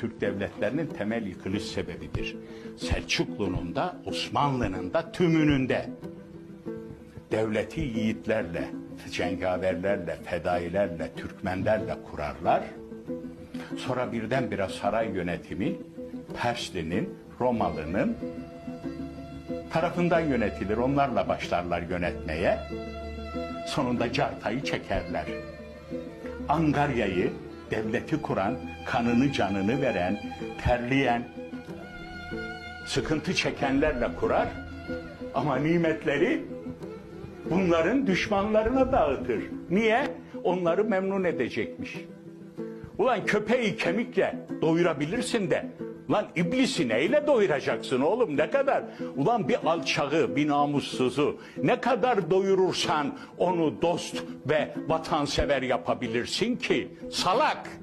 Türk devletlerinin temel yıkılış sebebidir. Selçuklu'nun da Osmanlı'nın da tümününde devleti yiğitlerle, cengaverlerle, fedailerle, Türkmenlerle kurarlar. Sonra birdenbire saray yönetimi Persli'nin, Romalı'nın tarafından yönetilir. Onlarla başlarlar yönetmeye. Sonunda cartayı çekerler. Angarya'yı devleti kuran, kanını canını veren, terleyen, sıkıntı çekenlerle kurar. Ama nimetleri bunların düşmanlarına dağıtır. Niye? Onları memnun edecekmiş. Ulan köpeği kemikle doyurabilirsin de Lan iblisi neyle doyuracaksın oğlum ne kadar? Ulan bir alçağı, bir namussuzu ne kadar doyurursan onu dost ve vatansever yapabilirsin ki? Salak!